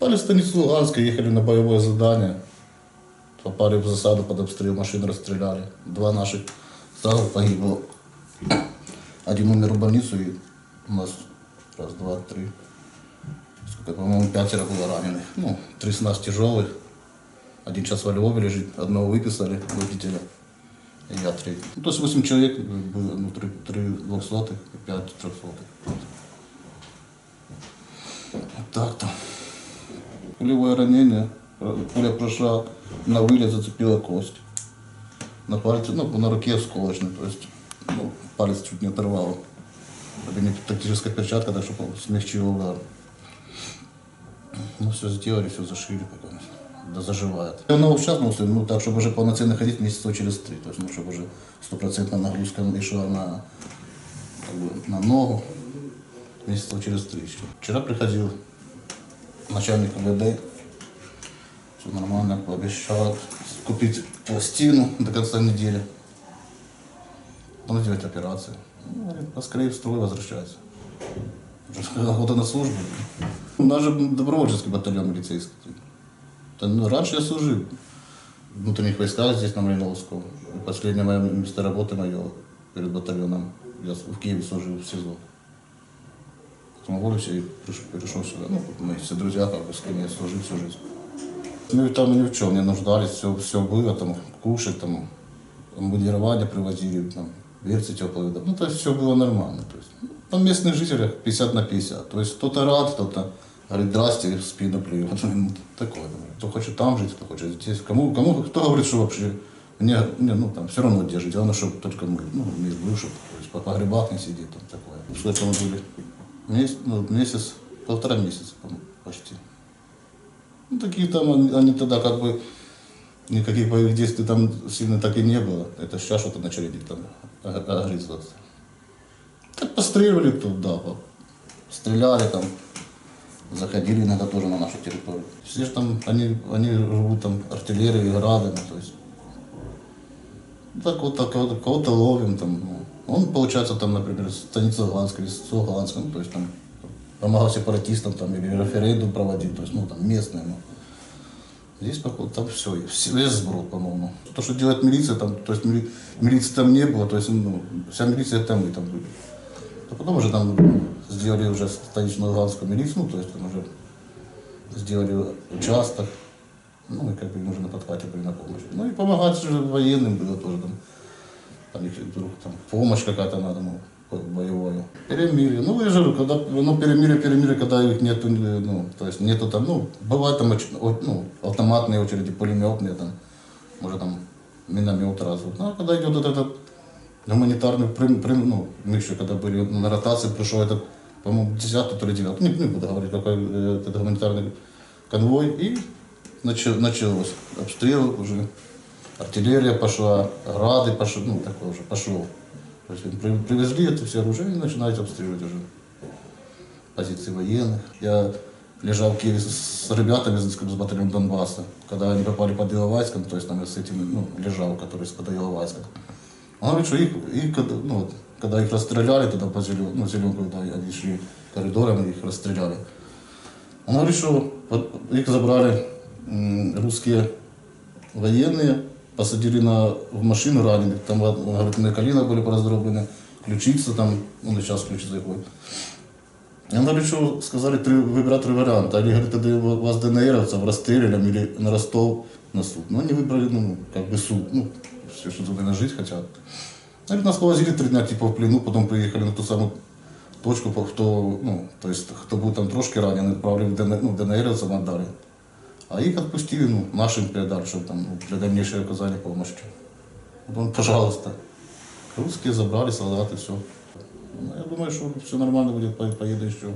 Попали в станицу Луганска, ехали на боевое задание. Попали в засаду под обстрел, машины расстреляли. Два наших сразу погибло. Один умер в больницу, и у нас раз, два, три. Сколько, по-моему, пятеро было раненых. Ну, три с нас тяжелых. Один сейчас во Львове лежит, одного выписали, водителя. И я третий. Ну, то есть восемь человек было, ну, три, три двухсотых и пять трехсотых. Вот так-то. Пулевое ранение. Пуля прошла на вылет, зацепила кость. На пальце, ну, на руке осколочный, то есть ну, палец чуть не оторвало. Это не тактическая перчатка, так чтобы смягчил удар. Ну, все сделали, все зашили пока. Да заживает. Я новый сейчас, ну, ну, так, чтобы уже полноценно ходить месяца через три. То есть, ну, чтобы уже стопроцентная нагрузка и шла на, как бы, на ногу месяца через три еще. Вчера приходил начальник МВД, все нормально, пообещал купить пластину до конца недели. Он делать операцию. Ну, говорит, поскорее в строй возвращается. Уже охота на службу. У нас же добровольческий батальон милицейский. Ну, раньше я служил в внутренних войсках здесь, на Малиновском. Последнее мое место работы мое перед батальоном. Я в Киеве служил в СИЗО. Потом уволился и перешел сюда. Ну, мы все друзья, как бы, с кем я служил всю жизнь. Ну и там ни в чем не нуждались, все, все было, там, кушать, там, модирование привозили, там, берцы теплые, да. ну, то все было нормально. То есть, ну, там местных жителях 50 на 50. То есть кто-то рад, кто-то говорит, здрасте, в спину плюет. Ну, такое. Кто хочет там жить, кто хочет здесь. Кому, кому, кто говорит, что вообще не, не, ну, там, все равно где главное, чтобы только мы, ну, мир чтобы, то есть, по погребах не сидеть, там, такое. Сколько мы были? Месяц, ну, месяц, полтора месяца, почти. Ну, такие там, они, они тогда как бы, никаких боевых действий там сильно так и не было. Это сейчас что-то начали там огрызываться. Так постреливали тут, да, по- стреляли там, заходили иногда тоже на нашу территорию. Все же там, они, они живут там артиллерией, градами, то есть. Так вот, так, кого-то, кого-то ловим там. ну. Он, получается, там, например, станица или ССО Луганска, ну, то есть там помогал сепаратистам там или референдум проводить, то есть, ну, там, местные, ну. Здесь, походу, там все, весь сброд, по-моему. То, что делает милиция, там, то есть мили- милиции там не было, то есть, ну, вся милиция там мы там были. А потом уже там сделали уже станичную луганскую милицию, ну, то есть там уже сделали участок, ну, и как бы им уже на подхвате были на помощь. Ну, и помогать же военным было тоже там, там, их вдруг там помощь какая-то надо, ну, боевую. Перемирие. Ну, я же говорю, когда, ну, перемирие, перемирие, когда их нету, ну, то есть нету там, ну, бывает там, ну, автоматные очереди, пулеметные там, может там миномет раз. Вот. Ну, а когда идет вот этот гуманитарный, прим, прим, ну, мы еще когда были на ротации, пришел этот, по-моему, 10 то ли 9 не, не буду говорить, какой э, этот гуманитарный конвой, и начал, началось обстрел уже, артиллерия пошла, грады пошли, ну, такое уже пошло. То есть при- привезли это все оружие и начинают обстреливать уже позиции военных. Я лежал в Киеве с, ребятами из, с батальона Донбасса, когда они попали под Иловайском, то есть там я с этими, ну, лежал, который из под Иловайска. Он говорит, что их, их ну, вот, когда их расстреляли туда по зеленку, ну, зеленку, когда они шли коридором, их расстреляли. Он говорит, что вот их забрали м, русские военные, посадили на, в машину раненых, там, он говорит, на колено были пораздроблены, ключица там, ну, и сейчас ключица ходит. И он говорит, что сказали три, выбирать три варианта. Они говорят, тогда вас ДНРовцев расстреляем или на Ростов на суд. Но они выбрали, ну, как бы суд, ну, все, что туда жить хотят. Говорит, нас повозили три дня, типа, в плену, потом приехали на ту самую точку, по- кто, ну, то есть, кто был там трошки ранен, отправили в ДНР, ну, ДНРовцам отдали. А их отпустили, ну, нашим передали, чтобы там, ну, для дальнейшего оказания помощи. Вот он, пожалуйста. Русские забрали, солдаты, все. Ну, я думаю, что все нормально будет, по- поеду еще.